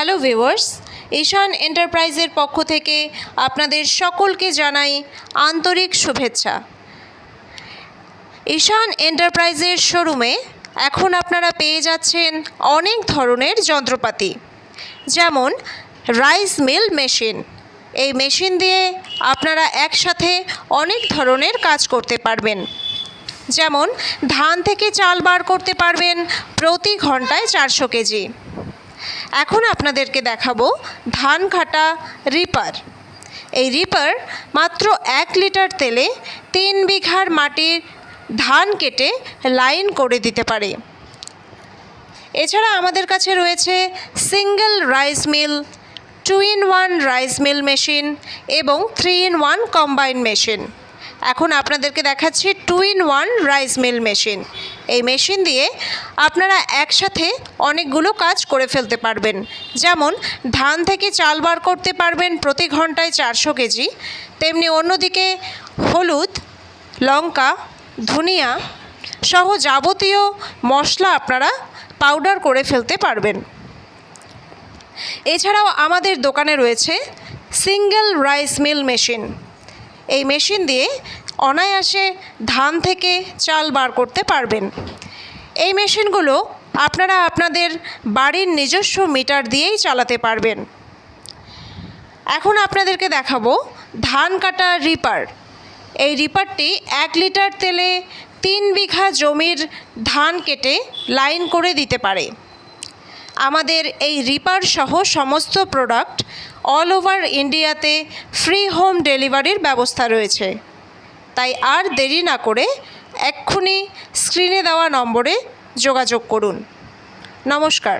Hello viewers, ঈশান এন্টারপ্রাইজের পক্ষ থেকে আপনাদের সকলকে জানাই আন্তরিক শুভেচ্ছা। ঈশান এন্টারপ্রাইজের শোরুমে এখন আপনারা পেয়ে যাচ্ছেন অনেক ধরনের যন্ত্রপাতি, যেমন রাইস মিল মেশিন। এই মেশিন দিয়ে আপনারা একসাথে অনেক ধরনের কাজ করতে পারবেন। যেমন ধান থেকে চাল বার করতে পারবেন প্রতি ঘন্টায় চারশো কেজি। এখন আপনাদেরকে দেখাবো ধান কাটা রিপার। এই রিপার মাত্র এক লিটার তেলে তিন বিঘার মাটির ধান কেটে লাইন করে দিতে পারে। এছাড়া আমাদের কাছে রয়েছে single rice mill, two in one rice mill machine এবং three in one combine machine. এখন আপনাদেরকে দেখাচ্ছি two in one rice mill machine. এই মেশিন দিয়ে আপনারা একসাথে অনেকগুলো কাজ করে ফেলতে পারবেন। যেমন, ধান থেকে চাল বার করতে পারবেন প্রতি ঘন্টায় চারশো কেজি। তেমনি অন্যদিকে হলুদ, লঙ্কা, ধনিয়া সহ যাবতীয় মশলা আপনারা পাউডার করে ফেলতে পারবেন। এছাড়াও আমাদের দোকানে রয়েছে সিঙ্গেল রাইস মিল মেশিন। এই মেশিন দিয়ে অনায়াসে ধান থেকে চাল বার করতে পারবেন। এই মেশিনগুলো আপনারা আপনাদের বাড়ির নিজস্ব মিটার দিয়েই চালাতে পারবেন। এখন আপনাদেরকে দেখাবো ধান কাটা রিপার। এই রিপারটি এক লিটার তেলে তিন বিঘা জমির ধান কেটে লাইন করে দিতে পারে। আমাদের এই রিপার সহ সমস্ত প্রোডাক্ট অল ওভার ইন্ডিয়াতে ফ্রি হোম ডেলিভারির ব্যবস্থা রয়েছে। তাই আর দেরি না করে এক্ষুনি স্ক্রিনে দেওয়া নম্বরে যোগাযোগ করুন। নমস্কার।